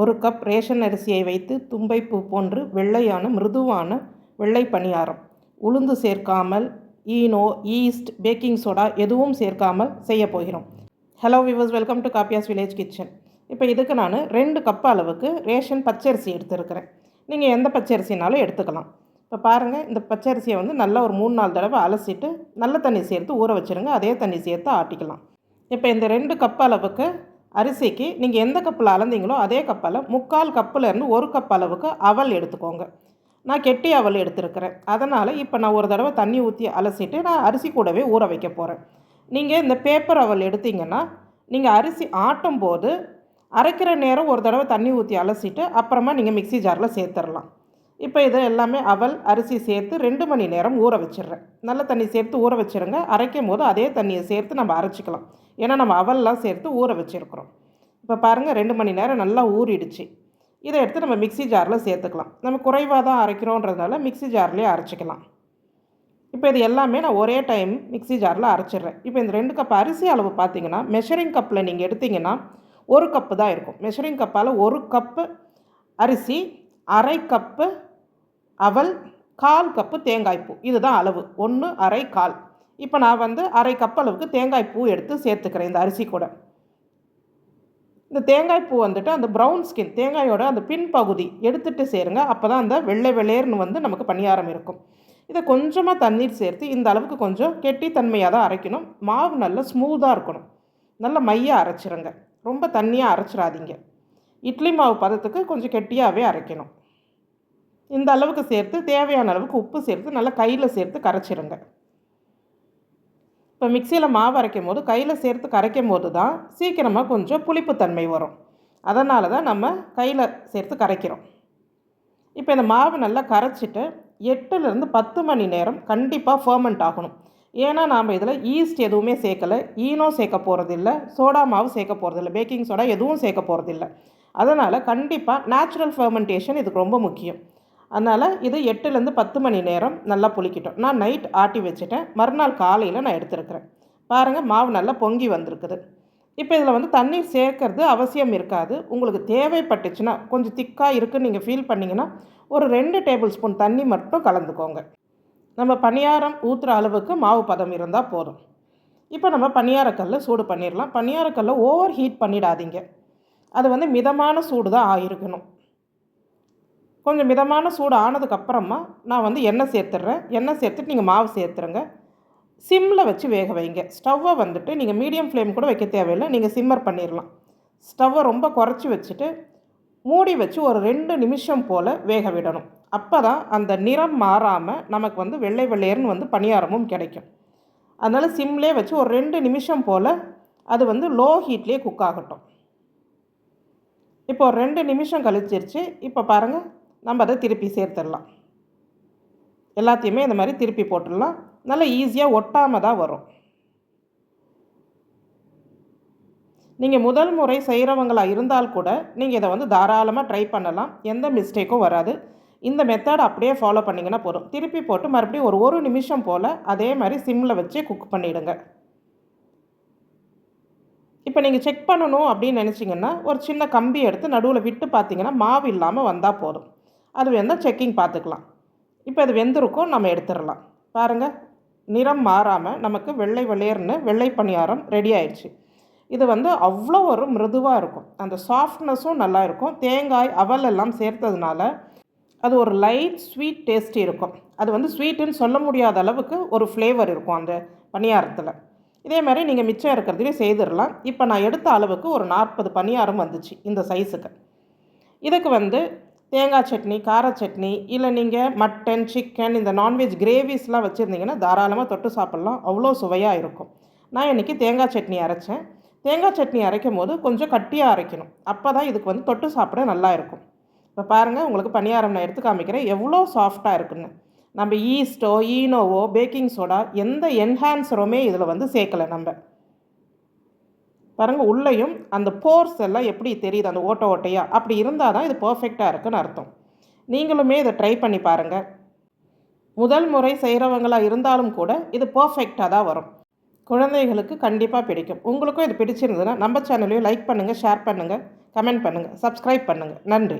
ஒரு cup ration அரிசியை வைத்து தும்பைப்பூ போன்று வெள்ளையான மிருதுவான வெள்ளை பணியாரம். உளுந்து சேர்க்காமல் ஈனோ ஈஸ்ட் பேக்கிங் சோடா எதுவும் சேர்க்காமல் செய்ய போகிறோம். Hello viewers welcome to Kaapiyas village kitchen இப்போ இதுக்கு நான் ரெண்டு கப் அளவுக்கு ரேஷன் பச்சரிசி எடுத்துருக்கிறேன். நீங்கள் எந்த பச்சரிசினாலும் எடுத்துக்கலாம். இப்போ பாருங்கள் இந்த பச்சரிசியை வந்து நல்லா ஒரு மூணு நாலு தடவை அலசிட்டு நல்ல தண்ணி சேர்த்து ஊற வச்சுருங்க. அதே தண்ணி சேர்த்து ஆட்டிக்கலாம். இப்போ இந்த ரெண்டு கப் அளவுக்கு அரிசிக்கு நீங்கள் எந்த கப்பில் அளந்தீங்களோ அதே கப்பில் முக்கால் கப்புலேருந்து ஒரு கப் அளவுக்கு அவல் எடுத்துக்கோங்க. நான் கெட்டி அவல் எடுத்துருக்கிறேன். அதனால் இப்போ நான் ஒரு தடவை தண்ணி ஊற்றி அலசிட்டு நான் அரிசி கூடவே ஊற வைக்க போகிறேன் நீங்கள் இந்த பேப்பர் அவல் எடுத்தீங்கன்னா நீங்கள் அரிசி ஆட்டும் போது அரைக்கிற நேரம் ஒரு தடவை தண்ணி ஊற்றி அலசிட்டு அப்புறமா நீங்கள் மிக்ஸி ஜாரில் சேர்த்துடலாம் இப்போ இது எல்லாமே அவல் அரிசி சேர்த்து ரெண்டு மணி நேரம் ஊற வச்சிடுறேன் நல்ல தண்ணி சேர்த்து ஊற வச்சிருங்க. அரைக்கும் போது அதே தண்ணியை சேர்த்து நம்ம அரைச்சிக்கலாம். ஏன்னா நம்ம அவல்லாம் சேர்த்து ஊற வச்சுருக்குறோம். இப்போ பாருங்கள் ரெண்டு மணி நேரம் நல்லா ஊறிடுச்சு. இதை எடுத்து நம்ம மிக்ஸி ஜாரில் சேர்த்துக்கலாம். நம்ம குறைவாக தான் அரைக்கிறோன்றதுனால மிக்ஸி ஜார்லேயே அரைச்சிக்கலாம். இப்போ இது எல்லாமே நான் ஒரே டைம் மிக்ஸி ஜாரில் அரைச்சிடுறேன். இப்போ இந்த ரெண்டு கப் அரிசி அளவு பார்த்தீங்கன்னா மெஷரிங் கப்பில் நீங்கள் எடுத்தீங்கன்னா ஒரு கப்பு தான் இருக்கும். மெஷரிங் கப்பால் ஒரு கப்பு அரிசி அரை கப்பு அவல் கால் கப்பு தேங்காய் பூ. இதுதான் அளவு. ஒன்று அரை கால். இப்போ நான் வந்து அரை கப் அளவுக்கு தேங்காய் பூ எடுத்து சேர்த்துக்கிறேன் இந்த அரிசி கூட. இந்த தேங்காய் பூ வந்துட்டு அந்த ப்ரௌன் ஸ்கின் தேங்காயோட அந்த பின் பகுதி எடுத்துகிட்டு சேருங்க. அப்போ தான் அந்த வெள்ளை வெள்ளையர்னு வந்து நமக்கு பணியாரம் இருக்கும். இதை கொஞ்சமாக தண்ணீர் சேர்த்து இந்த அளவுக்கு கொஞ்சம் கெட்டித்தன்மையாக தான் அரைக்கணும். மாவு நல்லா ஸ்மூத்தாக இருக்கணும். நல்லா மையாக அரைச்சிருங்க. ரொம்ப தண்ணியாக அரைச்சிடாதீங்க. இட்லி மாவு பதத்துக்கு கொஞ்சம் கெட்டியாகவே அரைக்கணும். இந்த அளவுக்கு சேர்த்து தேவையான அளவுக்கு உப்பு சேர்த்து நல்லா கையில் சேர்த்து கரைச்சிருங்க. இப்போ மிக்சியில் மாவு அரைக்கும் போது கையில் சேர்த்து கரைக்கும் போது தான் சீக்கிரமாக கொஞ்சம் புளிப்புத்தன்மை வரும். அதனால தான் நம்ம கையில் சேர்த்து கரைக்கிறோம். இப்போ இந்த மாவு நல்லா கரைச்சிட்டு எட்டுலேருந்து பத்து மணி நேரம் கண்டிப்பாக ஃபர்மெண்ட் ஆகணும். ஏன்னா நாம் இதில் ஈஸ்ட் எதுவுமே சேர்க்கலை ஈனோ சேர்க்க போகிறதில்ல சோடா மாவு சேர்க்க போகிறதில்ல பேக்கிங் சோடா எதுவும் சேர்க்க போகிறதில்ல அதனால் கண்டிப்பாக நேச்சுரல் ஃபர்மெண்டேஷன் இதுக்கு ரொம்ப முக்கியம். அதனால் இது எட்டுலேருந்து பத்து மணி நேரம் நல்லா புளிக்கட்டும். நான் நைட் ஆட்டி வச்சுட்டேன். மறுநாள் காலையில் நான் எடுத்துருக்கிறேன். பாருங்கள் மாவு நல்லா பொங்கி வந்திருக்குது. இப்போ இதில் வந்து தண்ணீர் சேர்க்கறது அவசியம் இருக்காது. உங்களுக்கு தேவைப்பட்டுச்சுன்னா கொஞ்சம் திக்காக இருக்குன்னு நீங்கள் ஃபீல் பண்ணிங்கன்னா ஒரு ரெண்டு டேபிள் ஸ்பூன் தண்ணி மட்டும் கலந்துக்கோங்க. நம்ம பணியாரம் ஊற்றுற அளவுக்கு மாவு பதம் இருந்தால் போதும். இப்போ நம்ம பணியாரக்கல்ல சூடு பண்ணிடலாம் பணியாரக்கல்ல ஓவர் ஹீட் பண்ணிடாதீங்க. அது வந்து மிதமான சூடு தான் ஆகிருக்கணும் கொஞ்சம் மிதமான சூடு ஆனதுக்கப்புறமா நான் வந்து எண்ணெய் சேர்த்துட்றேன். எண்ணெய் சேர்த்துட்டு நீங்கள் மாவு சேர்த்துருங்க. சிம்மில் வச்சு வேக வைங்க. ஸ்டவ்வை வந்துட்டு நீங்கள் மீடியம் ஃப்ளேம் கூட வைக்க தேவையில்லை. நீங்கள் சிம்மர் பண்ணிடலாம். ஸ்டவ்வை ரொம்ப குறைச்சி வச்சுட்டு மூடி வச்சு ஒரு ரெண்டு நிமிஷம் போல் வேக விடணும். அப்போ தான் அந்த நிறம் மாறாமல் நமக்கு வந்து வெள்ளை வெள்ளையர்னு வந்து பணியாரமும் கிடைக்கும். அதனால் சிம்லே வச்சு ஒரு ரெண்டு நிமிஷம் போல் அது வந்து லோ ஹீட்லேயே குக் ஆகட்டும். இப்போ ஒரு ரெண்டு நிமிஷம் கழிச்சிருச்சு. இப்போ பாருங்கள் நம்ம அதை திருப்பி சேர்த்துடலாம். எல்லாத்தையுமே இந்த மாதிரி திருப்பி போட்டுடலாம். நல்லா ஈஸியாக ஒட்டாமல் தான் வரும். நீங்கள் முதல் முறை செய்கிறவங்களாக இருந்தால் கூட நீங்கள் இதை வந்து தாராளமாக ட்ரை பண்ணலாம். எந்த மிஸ்டேக்கும் வராது. இந்த மெத்தட் அப்படியே ஃபாலோ பண்ணிங்கன்னா போதும். திருப்பி போட்டு மறுபடியும் ஒரு ஒரு நிமிஷம் போல் அதே மாதிரி சிம்மில் வச்சு குக் பண்ணிவிடுங்க இப்போ நீங்கள் செக் பண்ணணும் அப்படின்னு நினச்சிங்கன்னா ஒரு சின்ன கம்பி எடுத்து நடுவில் விட்டு பார்த்தீங்கன்னா மாவு இல்லாமல் வந்தால் போதும். அது வேணால் செக்கிங் பார்த்துக்கலாம். இப்போ அது வெந்திருக்கும் நம்ம எடுத்துடலாம். பாருங்கள் நிறம் மாறாமல் நமக்கு வெள்ளை வெளியர்னு வெள்ளை பணியாரம் ரெடி ஆயிடுச்சு. இது வந்து அவ்வளோ ஒரு மிருதுவாக இருக்கும். அந்த சாஃப்ட்னஸும் நல்லா இருக்கும். தேங்காய் அவல் எல்லாம் சேர்த்ததுனால அது ஒரு லைட் ஸ்வீட் டேஸ்டி இருக்கும். அது வந்து ஸ்வீட்டுன்னு சொல்ல முடியாத அளவுக்கு ஒரு ஃப்ளேவர் இருக்கும் அந்த பணியாரத்தில். இதே மாதிரி நீங்கள் மிச்சம் இருக்கிறதுலேயும் செய்திடலாம். இப்போ நான் எடுத்த அளவுக்கு ஒரு நாற்பது பணியாரம் வந்துச்சு இந்த சைஸுக்கு இதுக்கு வந்து தேங்காய் சட்னி கார சட்னி இல்லை நீங்கள் மட்டன் சிக்கன் இந்த நான்வெஜ் கிரேவிஸ்லாம் வச்சுருந்தீங்கன்னா தாராளமாக தொட்டு சாப்பிட்லாம். அவ்வளோ சுவையாக இருக்கும். நான் இன்றைக்கி தேங்காய் சட்னி அரைச்சேன். தேங்காய் சட்னி அரைக்கும் போது கொஞ்சம் கட்டியாக அரைக்கணும். அப்போ தான் இதுக்கு வந்து தொட்டு சாப்பிட நல்லா இருக்கும். இப்போ பாருங்கள் உங்களுக்கு பணியாரம் நான் எடுத்து காமிக்கிறேன். எவ்வளோ சாஃப்டாக இருக்குன்னு. நம்ம ஈஸ்ட்டோ ஈனோவோ பேக்கிங் சோடா எந்த என்ஹான்சருமே இதில் வந்து சேர்க்கலை நம்ம. பாருங்கள் உள்ளேயும் அந்த போர்ஸ் எல்லாம் எப்படி தெரியுது? அந்த ஓட்ட ஓட்டையாக அப்படி இருந்தால் தான் இது பர்ஃபெக்டாக இருக்குன்னு அர்த்தம். நீங்களுமே இதை ட்ரை பண்ணி பாருங்கள் முதல் முறை செய்கிறவங்களாக இருந்தாலும் கூட இது பர்ஃபெக்டாக தான் வரும். குழந்தைகளுக்கு கண்டிப்பாக பிடிக்கும். உங்களுக்கும் இது பிடிச்சிருந்ததுன்னா நம்ம சேனலையும் லைக் பண்ணுங்கள் ஷேர் பண்ணுங்கள் கமெண்ட் பண்ணுங்கள் சப்ஸ்கிரைப் பண்ணுங்கள் நன்றி.